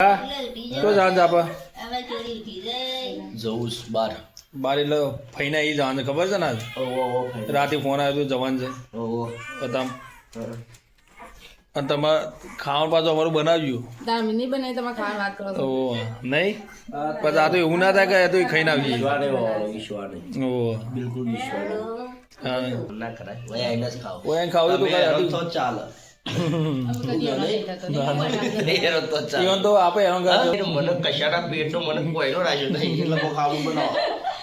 હા તો જાણ આપે જવું બાર. બાર એટલે ફઈને અહીં જવાનું ખબર છે ને આજ? ઓવો ઓવો ભાઈ. રાતે ફોન આવ્યો તો જવાનું છે. અને તમારે ખાવાનું પાછું અમારું બનાવ્યું. નહીં બનાવી તમે ખાવાની વાત કરો ઓ નહીં? પછી આ તો એવું ના થાય કે એ તો ખાઈને ઓ બિલકુલ ના કરાય. ઓય ખાવું તો ચાલે. તો આપે મને કશાના પેટનો મને કોઈનો રાખ્યો નહીં એટલે ખાવું બનાવો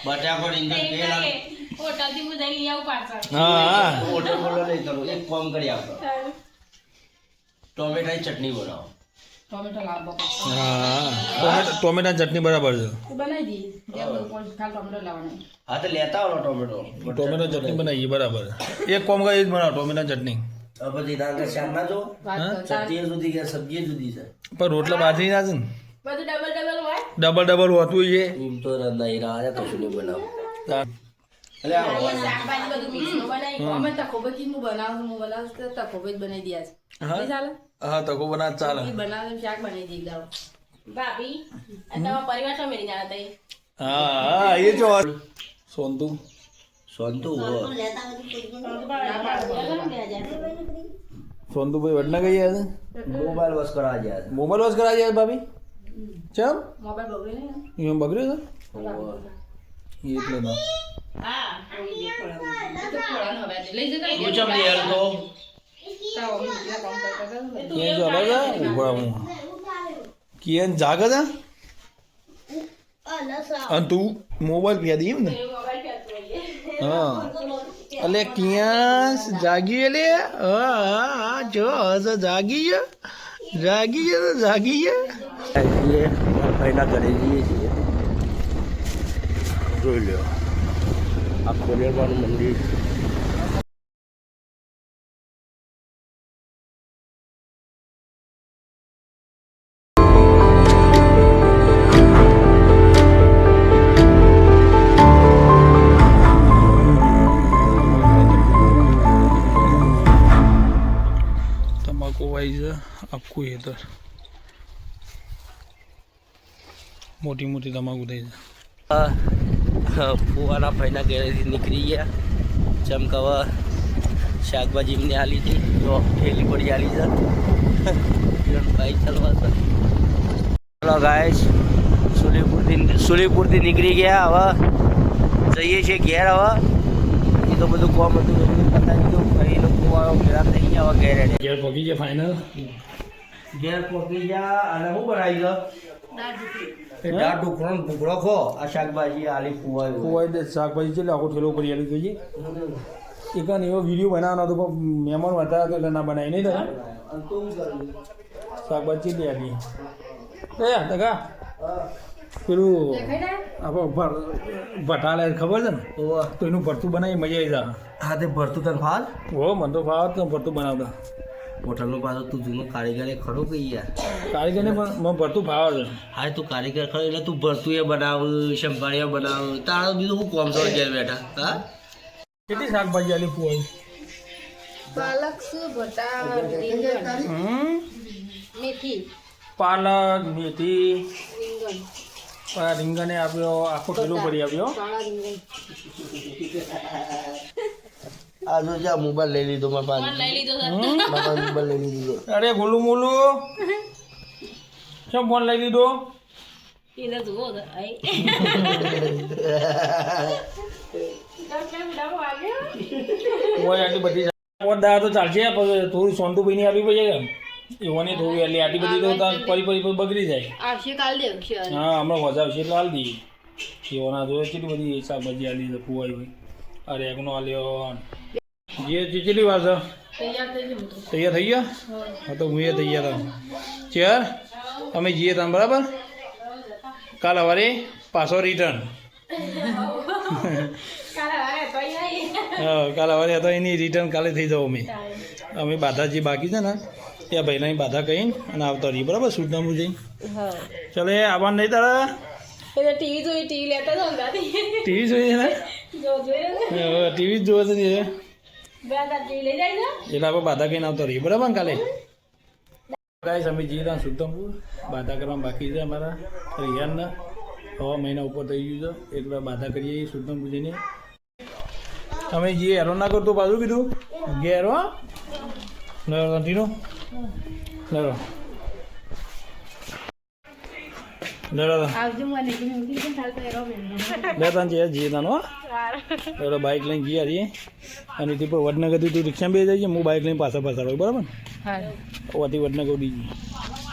બટાકો રીંગણ તેલ હોટલથી હું જઈને લઈ આવું પાછળ હા હા બોલો નહીં કરું એક કામ કરી આપો ટોમેટાની ચટણી બનાવો ટોમેટો હા ટોમેટો ટોમેટાની ચટણી બરાબર છે હા તો લેતા આવો ટોમેટો ટોમેટો ચટણી બનાવીએ બરાબર એક કોમ કરી બનાવો ટોમેટા ચટણી પછી તારે શાક ના જો. ચટણી જુદી કે સબ્જી જુદી છે. પણ રોટલા બાજરી ના છે ને? બધું ડબલ ડબલ હોય? ડબલ ડબલ હોતું છે. એમ તો નહીં રહ્યા કશું નહીં બનાવું. એટલે આ શાકભાજી બધું મિક્સમાં બનાવી. અમે તકોબજી હું બનાવું હું બનાવું તો તકોબજ બનાવી દઈએ છે હા? ચાલે? હા તકો બના ચાલે. એ બનાવે શાક બનાવી દઈએ દઉં ભાભી તમારા પરિવાર તો મેળી જાણા હા હા એ જો સોનતુ. સોનતુભાઈ વડના ગઈ યાર મોબાઈલ વોશ કરા ગયા મોબાઈલ વોશ કરાવી યાર ભાભી? ચમ? મોબાઈલ બગડ્યો છે. એટલે ના. હતા કિયન જાગે છે? અને તું મોબાઈલ ફેદી એમ ને? અલે ક્યાં જાગી એટલે હા જો હશે જાગી ગયો. જાગી ગયો જાગી ગયો. ભાઈના ઘરે જઈએ છીએ. જોઈ લ્યો. આ ખોડિયારમાંનું મંદિર. તો. મોટી મોટી તમાકુ થઈ જાય. ફુવાના ભાઈના ઘરેથી નીકળી ગયા. ચમકાવા શાકભાજી એમને આલી હતી. જો ઠેલી પડી આલી છે. ભાઈ ચાલવા છે. ચલો ગાઈસ સુલીપુરથી સુલીપુરથી નીકળી ગયા હવે. જઈએ છીએ ઘેર હવે. એ તો બધું કોમ હતું બધું પતાવી દીધું. ફરી લોકો ઘેરા થઈ ગયા હવે ઘેર. ઘેર પગી ગયા ફાઇનલ ઘેર પહોંચી ગયા અને શું બનાવી ગયો? દાળ ઢોકળો ભૂખડો ખો. આ શાકભાજી આલી ફુવાયું ખોવાઈ દે શાકભાજી છે આખો ઠેલો કરી આલી જોઈએ. એક એવો વીડિયો બનાવવાનો હતો પણ મહેમાન વધારે હતો એટલે ના બનાવી. નહીં તમે શાકભાજી લઈ આલી. એ ટકા પેલું આપણે ભટાલે ખબર છે ને? તો એનું ભરતું બનાવી મજા આવી જાય. હા તે ભરતું તને ફાલ હો મને તો ફાવત ભરતું બનાવતા. હોટલનું પાછું તું જૂનો કારીગર એ ખરો કે યાર? કારીગરને પણ મને ભરતું ભાવ છે. હા તું કારીગર ખરો એટલે તું ભરતું એ બનાવ શંભાળિયા બનાવ. તારો બીજું હું કોમ છો ઘેર બેઠા? હા? કેટલી શાકભાજી આલી ફુવાઈ પાલક શું ભટા હમ? મેથી. પાલક મેથી. રીંગણ. રીંગણે આપ્યો આખો કિલો ભરી આપ્યો રીંગણ. આ જો જા મોબાઈલ લઈ લીધો મારા પાસે લઈ લીધો મારા મોબાઈલ લઈ લીધો. અરે ગોલુ મોલુ. શું ફોન લઈ લીધો? એને જુઓ આઈ. ઓય આટલી બધી પોત દાડા તો ચાલશે પણ થોડું સોનતુભાઈ ની આપવી પડશે કે એવાની થોડી એટલે આટલી બધી તો પરી પરી બગડી જાય. આવશે કાલ દેવશે હા હમણાં મજા આવશે એટલે હાલ દઈએ. એવાના જોઈએ કેટલી બધી શાકભાજી આલી ફુવાઈ ભાઈ અરે એકનો આલ્યો? જે કેટલી વાર છે તૈયાર થઈ ગયું તૈયાર થઈ ગયા હા તો હું એ તૈયાર છું ચેર અમે જઈએ તમે બરાબર કાલ સવારે પાછો રિટર્ન હા કાલ સવારે હતો એની રિટર્ન કાલે થઈ જાવ અમે અમે બાધા જે બાકી છે ને ત્યાં ભાઈના બાધા કહીને અને આવતા રહીએ બરાબર સૂચનામું જઈને ચાલો એ આવવાનું નહીં તારા ટીવી જોઈ ટીવી લેતા ટીવી જોઈએ ને ટીવી જ જોવે છે એટલે આપણે બાધા કહીને આવતો રહીએ. બરાબર ને કાલે? ગાઈસ, અમે જઈએ ત્યાં સુતમપુર બાધા કરવામાં બાકી છે અમારા રિયાનના હવા મહિના ઉપર થઈ ગયું છે. એટલે બાધા કરીએ સુલતાનપુર જઈને. તમે જઈએ હેરો ના કરતો, પાછું કીધું? ઘેર હો. લડો લડો લડો આવજો મને કે હું કીધું ચાલ તો એરો મેળવો બે ત્રણ છે જઈએ તાનો એટલે બાઇક લઈને ગયા છીએ. અને તે પર વડનગરથી તું રિક્ષામાં બે જઈએ હું બાઇક લઈને પાછા પાછા આવું બરાબર ને? હા. ઓથી વડનગર ઉડી જઈએ